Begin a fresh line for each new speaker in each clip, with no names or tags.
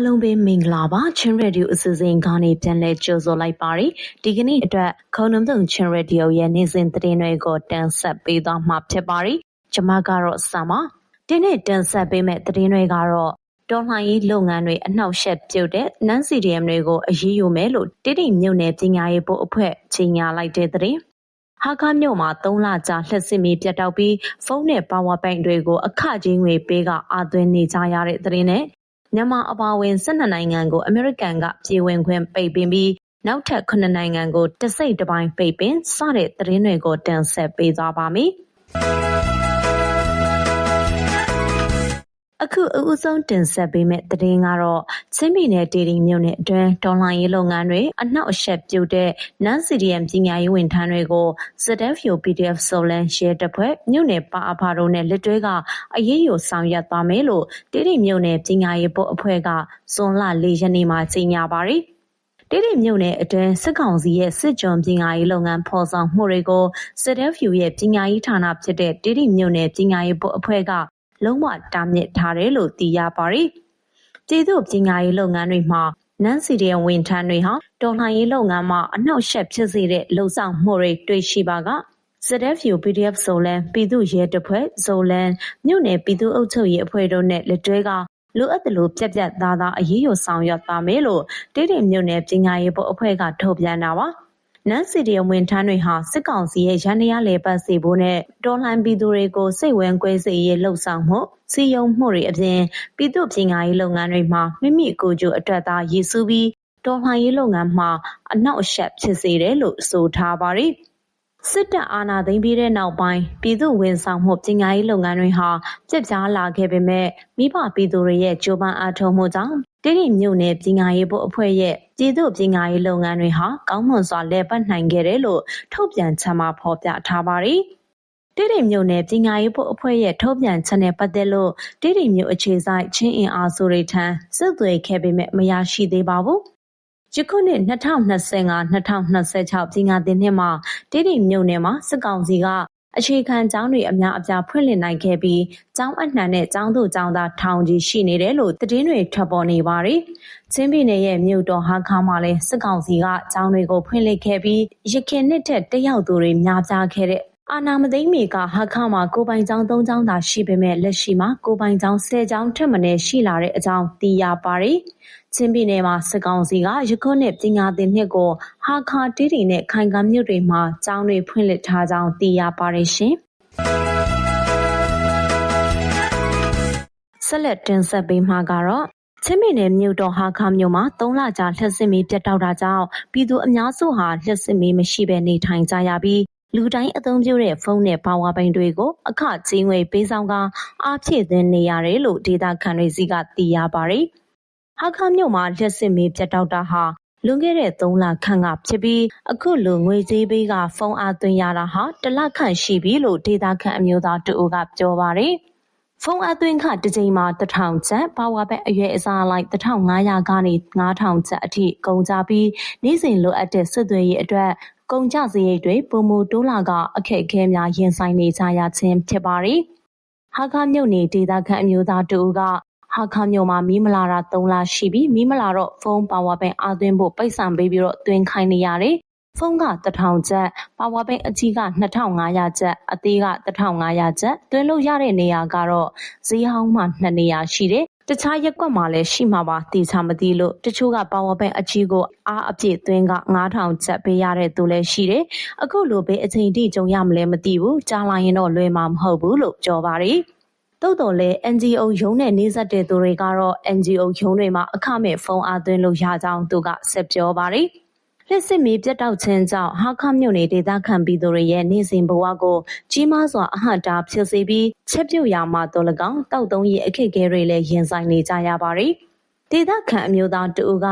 အားလုံးပဲမင်္ဂလာပါချင်းရေဒီယိုအစီအစဉ်ကနေပြန်လည်ကြိုဆိုလိုက်ပါတယ်ဒီကနေ့အတွက်ခုံနှုံသုံချင်းရေဒီယိုရဲ့နေ့စဉ်သတင်းတွေကိုတင်ဆက်ပေးသွားမှာဖြစ်ပါတယ်ကျွန်မကတော့ဆာမဒီနေ့တင်ဆက်ပေးမယ့်သတင်းတွေကတော့တော်လှန်ရေးလုပ်ငန်းတွေအနှောက်အယှက်ပြုတ်တဲ့နန်းစီဒီအမ်တွေကိုအရေးယူမယ်လို့တိတိမြုံနယ်ပညာရေးဘုတ်အဖွဲ့ကြီးညာလိုက်တဲ့သတင်းဟာကာမြို့မှာ3လကြာလှက်စစ်မီပြတ်တောက်ပြီးဖုန်းနဲ့ပါဝါပိုင်တွေကိုအခကြီးငွေပေးကအာသွင်းနေကြရတဲ့သတင်းနဲ့ မြန်မာအပါအဝင်12နိုင်ငံကို အမေရိကန်က ပြည်ဝင်ခွင့်ပိတ်ပင်ပြီးနောက်ထပ်9နိုင်ငံကို တစိတ်တစ်ပိုင်းပိတ်ပင် စတဲ့သတင်းတွေကို တင်ဆက်ပေးသွားပါမယ်။ အခုအဦးဆုံးတင်ဆက်ပေးမယ့်သတင်းကတော့ချင်းပြည်နယ်ဒေဒီမြို့နယ်အတွင်းဒေါ်လာရေးလုပ်ငန်းတွေအနှောက်အယှက်ပြုတ်တဲ့နန်း CDM ပညာရေးဝန်ထမ်းတွေကို ZFU PDF ဆိုလန်ရဲတပ်ဖွဲ့မြို့နယ်ပါအဖာတို့နဲ့လက်တွဲကအရေးယူဆောင်ရွက်သွားမယ်လို့ဒေဒီမြို့နယ်ပညာရေးဘုတ်အဖွဲ့ကဇွန်လ၄ရက်နေ့မှာကြေညာပါတယ်။တိတိမြို့နယ်အတွင်းစစ်ကောင်စီရဲ့စစ်ကြုံပညာရေးလုပ်ငန်းဖော်ဆောင်မှုတွေကိုစစ်တပ်ဖြူရဲ့ပညာရေးဌာနဖြစ်တဲ့တိတိမြို့နယ်ပညာရေးဘုတ်အဖွဲ့က လုံးဝတားမြစ်ထားတယ်လို့သိရပါတယ်။ပြည်သူ့ပညာရေးလုပ်ငန်းတွေမှာနန်းစီတဲ့ဝန်ထမ်းတွေဟာတော်လှန်ရေးလုပ်ငန်းမှာအနှောက်အယှက်ဖြစ်စေတဲ့လှုပ်ဆောင်မှုတွေတွေ့ရှိပါက ZFU PDF ဇိုလန်ပြည်သူ့ရဲတပ်ဖွဲ့ဇိုလန်မြို့နယ်ပြည်သူ့အုပ်ချုပ်ရေးအဖွဲ့တို့နဲ့လက်တွဲကလိုအပ်တယ်လို့ပြက်ပြက်သားသားအရေးယူဆောင်ရွက်သွားမယ်လို့တိတိမြို့နယ်ပညာရေးဘုတ်အဖွဲ့ကထုတ်ပြန်တာပါ။ နန်းစီဒီယဝန်ထမ်းတွေဟာစစ်ကောင်စီရဲ့ရန်တရားလေပတ်စီဖို့နဲ့တော်လှန်ပြည်သူတွေကိုစိတ်ဝင်ကွဲစေရေးလှုပ်ဆောင်မှုစီယုံမှုတွေအပြင်ပြည်သူ့ပြင်ကာရေးလုပ်ငန်းတွေမှာမိမိကိုယ်ကျိုးအတွက်သာရည်စူးပြီးတော်လှန်ရေးလုပ်ငန်းမှာအနောက်အရှက်ဖြစ်စေတယ်လို့ဆိုထားပါတယ်စစ်တပ်အာဏာသိမ်းပြီးတဲ့နောက်ပိုင်းပြည်သူဝန်ဆောင်မှုပညာရေးလုပ်ငန်းတွေဟာပြစ်ပြားလာခဲ့ပေမဲ့မိဘပြည်သူတွေရဲ့ကြိုးပမ်းအားထုတ်မှုကြောင့် တိတိမြို့နယ်ပညာရေးဘုတ်အဖွဲ့ရဲ့ပြည်သူ့ပညာရေးလုပ်ငန်းတွေဟာကောင်းမွန်စွာလည်ပတ်နိုင်ခဲ့တယ်လို့ထုတ်ပြန်ချက်မှာဖော်ပြထားပါတယ်။တိတိမြို့နယ်ပညာရေးဘုတ်အဖွဲ့ရဲ့ထုတ်ပြန်ချက်နဲ့ပတ်သက်လို့တိတိမြို့အခြေဆိုင်ချင်းအင်အားစုတွေထံစစ်သွေးခဲ့ပေမဲ့မရရှိသေးပါဘူး။ယခုနှစ်2025-2026ပညာသင်နှစ်မှာတိတိမြို့နယ်မှာစစ်ကောင်စီက အခြေခံကျောင်းတွေအများအပြားဖွင့်လှစ်နိုင်ခဲ့ပြီးကျောင်းအနှံနဲ့ကျောင်းသူကျောင်းသားထောင်ကြီးရှိနေတယ်လို့သတင်းတွေထွက်ပေါ်နေပါတယ်။ချင်းပြည်နယ်ရဲ့မြို့တော်ဟာခါမှာလည်းစစ်ကောင်စီကကျောင်းတွေကိုဖွင့်လှစ်ခဲ့ပြီးရခင်နှစ်ထက်တက်ရောက်သူတွေများပြားခဲ့တဲ့အာနာမသိမ့်မီကဟာခမှာကိုပိုင်ကျောင်း၃ကျောင်းသာရှိပေမဲ့လက်ရှိမှာကိုပိုင်ကျောင်း၁၀ကျောင်းထက်မနည်းရှိလာတဲ့အကြောင်းသိရပါတယ်။ ချင်းပြည်နယ်မှာ စစ်ကောင်စီက ယခုနှစ် ပညာသင်နှစ်ကို ဟာခါတီးတီနဲ့ ခိုင်ကမ်းမြို့တွေမှာ ကျောင်းတွေ ဖွင့်လှစ်ထားကြောင်း သိရပါတယ်ရှင်။ဆက်လက်တင်ဆက်ပေးမှာကတော့ ချင်းပြည်နယ်မြို့တော် ဟာခါမြို့မှာ ၃ လကြာလှက်စစ်မီးပြတ်တောက်တာကြောင့် ပြည်သူအများစုဟာလှက်စစ်မီးမရှိဘဲ နေထိုင်ကြရပြီး လူတိုင်းအသုံးပြုတဲ့ ဖုန်းနဲ့ ပါဝါဘိန်းတွေကို အခကြေးငွေပေးဆောင်ကအားဖြည့်သွင်းနေရတယ်လို့ ဒေတာခန်တွေစီက သိရပါတယ်။ ဟာခမြို့မှာလက်စစ်မီးပြတ်တောက်တာဟာလွန်ခဲ့တဲ့3လခန့်ကဖြစ်ပြီးအခုလိုငွေကြေးပေးကဖုန်းအားသွင်းရတာဟာတလခန့်ရှိပြီလို့ဒေတာခန့်အမျိုးသားတူကပြောပါတယ်။ဖုန်းအသွင်းခတစ်ကြိမ်မှာ1000ကျပ်ပါဝါဘက်အရွယ်အစားလိုက်1500ကနေ9000ကျပ်အထိကုန်ကြပြီးနေ့စဉ်လိုအပ်တဲ့စစ်သွေးရေးအတွက်ကုန်ကျစရိတ်တွေပုံမူတိုးလာကအခက်အခဲများရင်ဆိုင်နေကြရခြင်းဖြစ်ပါတယ်။ဟာခမြို့နယ်ဒေသခံအမျိုးသားတူက ဟာခမြို့မှာမီးမလာတာ3လရှိပြီမီးမလာတော့ဖုန်းပါဝါဘန်အသွင်းဖို့ပိတ်ဆံပေးပြီးတော့တွင်ခိုင်းနေရတယ်။ဖုန်းက1000ကျပ်ပါဝါဘန်အကြီးက2500ကျပ်အသေးက1500ကျပ်တွင်လို့ရတဲ့နေရာကတော့ဈေးဟောင်းမှ2နေရာရှိတယ်တခြားရက်ကွက်မှာလည်းရှိမှာပါတေချာမသိလို့တချို့ကပါဝါဘက်အကြီးကိုအားအပြည့်သွင်းက9000ချက်ပေးရတဲ့သူလည်းရှိတယ်အခုလိုပဲအချိန်တိကြုံရမလဲမသိဘူးကြားလာရင်တော့လွယ်မှာမဟုတ်ဘူးလို့ပြောပါတယ် သို့တော်လည်း NGO ရုံးနဲ့နှိစက်တဲ့သူတွေကတော့ NGO ရုံးတွေမှာအခမဲ့ဖုန်းအားသွင်းလို့ရကြောင်းသူကဆက်ပြောပါတယ်။လျှက်စစ်မီးပြတ်တောက်ခြင်းကြောင့်ဟာခမြို့နယ်ဒေသခံပြည်သူတွေရဲ့နေစဉ်ဘဝကိုကြီးမားစွာအဟန့်တားဖြစ်စေပြီးချက်ပြုတ်ရမှာတော်၎င်းတောက်သုံးရေးအခက်အခဲတွေလည်းရင်ဆိုင်နေကြရပါတယ်။ ဒေသခံအမျိုးသားတူက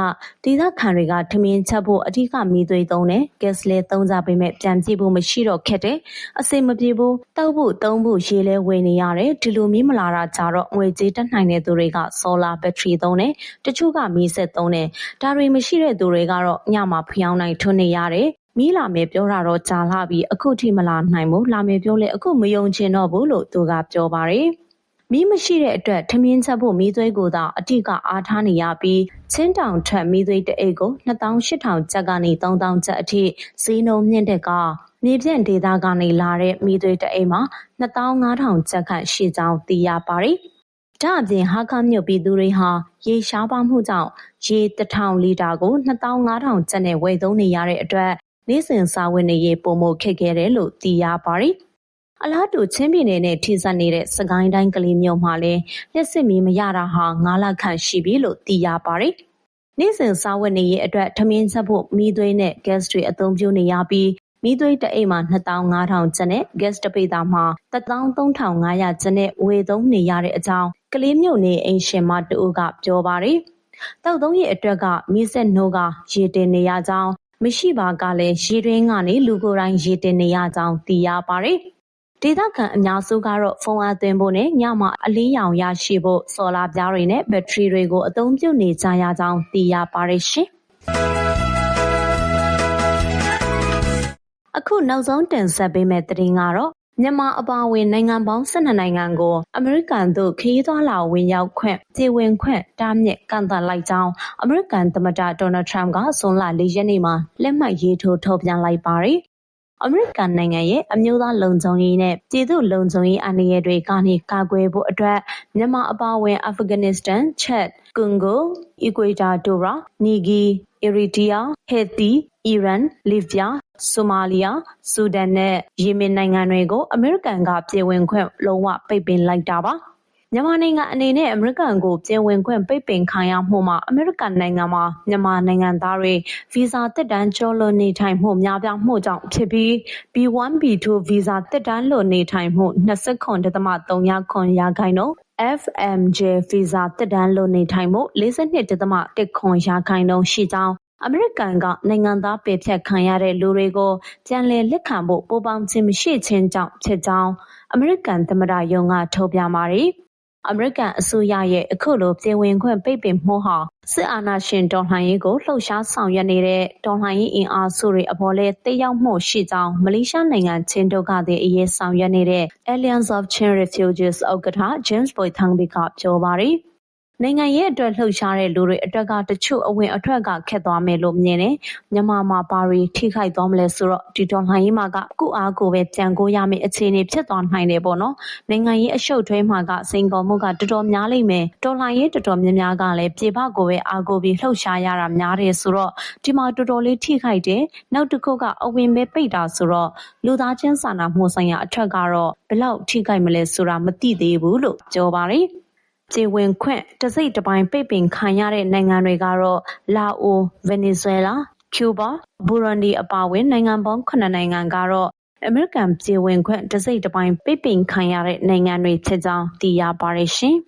ဒေသခံတွေကထမင်းချက်ဖို့အထူးကမိသွေးသုံးတယ်ဂက်စ်လဲသုံးကြပေမဲ့ပြန်ပြည့်ဖို့မရှိတော့ခက်တယ်အစိမ်မပြေဘူးတောက်ဖို့သုံးဖို့ရေလဲဝယ်နေရတယ်ဒီလိုမျိုးမလာတာကြတော့ငွေကြေးတက်နိုင်တဲ့သူတွေကဆိုလာဘက်ထရီသုံးတယ်တချို့ကမီးဆက်သုံးတယ်ဒါတွေမရှိတဲ့သူတွေကတော့ညမှာဖျောင်းနိုင်ထွန်းနေရတယ်မီးလာမယ်ပြောတာတော့ကြာလာပြီအခုထိမလာနိုင်ဘူးလာမယ်ပြောလဲအခုမယုံချင်တော့ဘူးလို့သူကပြောပါတယ် မီးမရှိတဲ့အတွက်ထမင်းချက်ဖို့မီးသွေးကိုသာအထက်ကအားထားနေရပြီးချင်းတောင်ထက်မီးသွေးတအိတ်ကို2800ကျပ်ကနေ3000ကျပ်အထိဈေးနှုန်းမြင့်တဲ့ကမြေပြန့်ဒေသကနေလာတဲ့မီးသွေးတအိတ်မှာ25000ကျပ်ခန့်ရှိကြောင်းသိရပါတယ်။ဒါအပြင်ဟာခမြို့ပြည်သူတွေဟာရေရှားပါမှုကြောင့်ရေ1000လီတာကို2500ကျပ်နဲ့ဝယ်သုံးနေရတဲ့အတွက်နေ့စဉ်စားဝတ်နေရေးပုံမခက်ခဲတယ်လို့သိရပါတယ်။ အလားတူချင်းပြည်နယ်နဲ့ထိစပ်နေတဲ့စကိုင်းတိုင်းကလေးမြို့မှာလည်းလက်စစ်မီးမရတာဟာ9လခန့်ရှိပြီလို့သိရပါတယ်။နေ့စဉ်စားဝတ်နေရေးအတွက်ထမင်းချက်ဖို့မီးသွေးနဲ့ gas တွေအသုံးပြုနေရပြီးမီးသွေးတအိတ်မှာ2500ကျပ်နဲ့ gas တပိသာမှာ13500ကျပ်နဲ့ဝေသုံးနေရတဲ့အကြောင်းကလေးမြို့နေအိမ်ရှင်မတူကပြောပါတယ်။တောက်သုံးရည်အတွက်ကမီးစက်နှိုးကရေတင်နေရကြောင်းမရှိပါကလည်းရေတွင်းကနေလူကိုယ်တိုင်ရေတင်နေရကြောင်းသိရပါတယ်။ ဒေသခံအများစုကတော့ဖုန်းအားသွင်းဖို့နဲ့ညမှာအလင်းရောင်ရရှိဖို့ဆော်လာပြားတွေနဲ့ဘက်ထရီတွေကိုအသုံးပြုနေကြရကြောင်းသိရပါတယ်ရှင်။အခုနောက်ဆုံးတင်ဆက်ပေးမယ့်သတင်းကတော့မြန်မာအပါအဝင်နိုင်ငံပေါင်း12နိုင်ငံကိုအမေရိကန်သို့ခရီးသွားလာဝင်ရောက်ခွင့်ပြည်ဝင်ခွင့်တားမြစ်ကန့်သတ်လိုက်ကြောင်းအမေရိကန်သမ္မတဒေါ်နယ်ထရမ့်ကဇွန်လ၄ရက်နေ့မှာလက်မှတ်ရေးထိုးထုတ်ပြန်လိုက်ပါတယ်။ အမေရိကန်နိုင်ငံရဲ့အမျိုးသားလုံခြုံရေးနဲ့ပြည်သူ့လုံခြုံရေးအန္တရာယ်တွေကနေကာကွယ်ဖို့အတွက်မြန်မာအပါအဝင် အာဖဂန်နစ္စတန်၊ချက်၊ကွန်ဂို၊အီကွေတာတိုရာ၊နီဂီ၊အီရီတြီးယား၊ဟေတီ၊အီရန်၊လစ်ဗျား၊ဆိုမာလီယာ၊ဆူဒန်နဲ့ယီမင်နိုင်ငံတွေကိုအမေရိကန်ကပြည်ဝင်ခွင့်လုံးဝပိတ်ပင်လိုက်တာပါ။ မြန်မာနိုင်ငံအနေနဲ့အမေရိကန်ကိုပြည်ဝင်ခွင့်ပိတ်ပင်ခံရမှုမှာအမေရိကန်နိုင်ငံမှာမြန်မာနိုင်ငံသားတွေဗီဇာသက်တမ်းကျော်လွန်နေထိုင်မှုများပြားမှုကြောင့်ဖြစ်ပြီး B1 B2 ဗီဇာသက်တမ်းလွန်နေထိုင်မှု29.3ရာခိုင်နှုန်း FMJ ဗီဇာသက်တမ်းလွန်နေထိုင်မှု42.1ရာခိုင်နှုန်းရှိကြောင်းအမေရိကန်ကနိုင်ငံသားပယ်ဖျက်ခံရတဲ့လူတွေကိုပြန်လည်လက်ခံဖို့ပူးပေါင်းခြင်းမရှိခြင်းကြောင့်ဖြစ်ကြောင်းအမေရိကန်သမ္မတရုံးကထုတ်ပြန်ပါတယ်။ အမေရိကန်အစိုးရရဲ့အခုလိုပြည်ဝင်ခွင့်ပိတ်ပင်မှုဟာစစ်အာဏာရှင်တော်လှန်ရေးကိုလှုပ်ရှားဆောင်ရွက်နေတဲ့တော်လှန်ရေးအင်အားစုတွေအပေါ်လည်းသက်ရောက်မှုရှိကြောင်းမလေးရှားနိုင်ငံချင်းဒုက္ခသည်အရေးဆောင်ရွက်နေတဲ့ Alliance of Chin Refugees ဥက္ကဋ္ဌ James Boythangbi ကပြောပါတယ်။ နိုင်ငံရေးအတွက်လှုပ်ရှားတဲ့လူတွေအတွက်ကတချို့အဝင်အထွက်ကခက်သွားမယ်လို့မြင်တယ်။မြန်မာမှာဘာတွေထိခိုက်သွားမလဲဆိုတော့ဒီတော်လှန်ရေးမှာကကိုအားကိုပဲကြံကိုရမယ့်အခြေအနေဖြစ်သွားနိုင်တယ်ပေါ့နော်။နိုင်ငံရေးအရှုပ်ထွေးမှာကစိန်ခေါ်မှုကတော်တော်များလိမ့်မယ်။တော်လှန်ရေးတော်တော်များများကလည်းပြေပကိုပဲအားကိုပြီးလှုပ်ရှားရတာများတယ်ဆိုတော့ဒီမှာတော်တော်လေးထိခိုက်တယ်။နောက်တစ်ခုကအဝင်ပဲပိတ်တာဆိုတော့လူသားချင်းစာနာမှုဆိုင်ရာအထက်ကတော့ဘလောက်ထိခိုက်မလဲဆိုတာမသိသေးဘူးလို့ပြောပါတယ်။ ကျေဝင်ခွင့် တစိတ်တပိုင်း ပိတ်ပင်ခံရတဲ့ နိုင်ငံတွေကတော့ လာအို၊ဗင်နီဇွဲလား၊ကျူးဘာ၊ဘူရွန်ဒီ အပါအဝင် နိုင်ငံပေါင်း ၇ နိုင်ငံကတော့ အမေရိကန်ပြည်ဝင်ခွင့် တစိတ်တပိုင်း ပိတ်ပင်ခံရတဲ့ နိုင်ငံတွေဖြစ်ကြောင်း သိရပါတယ်ရှင်။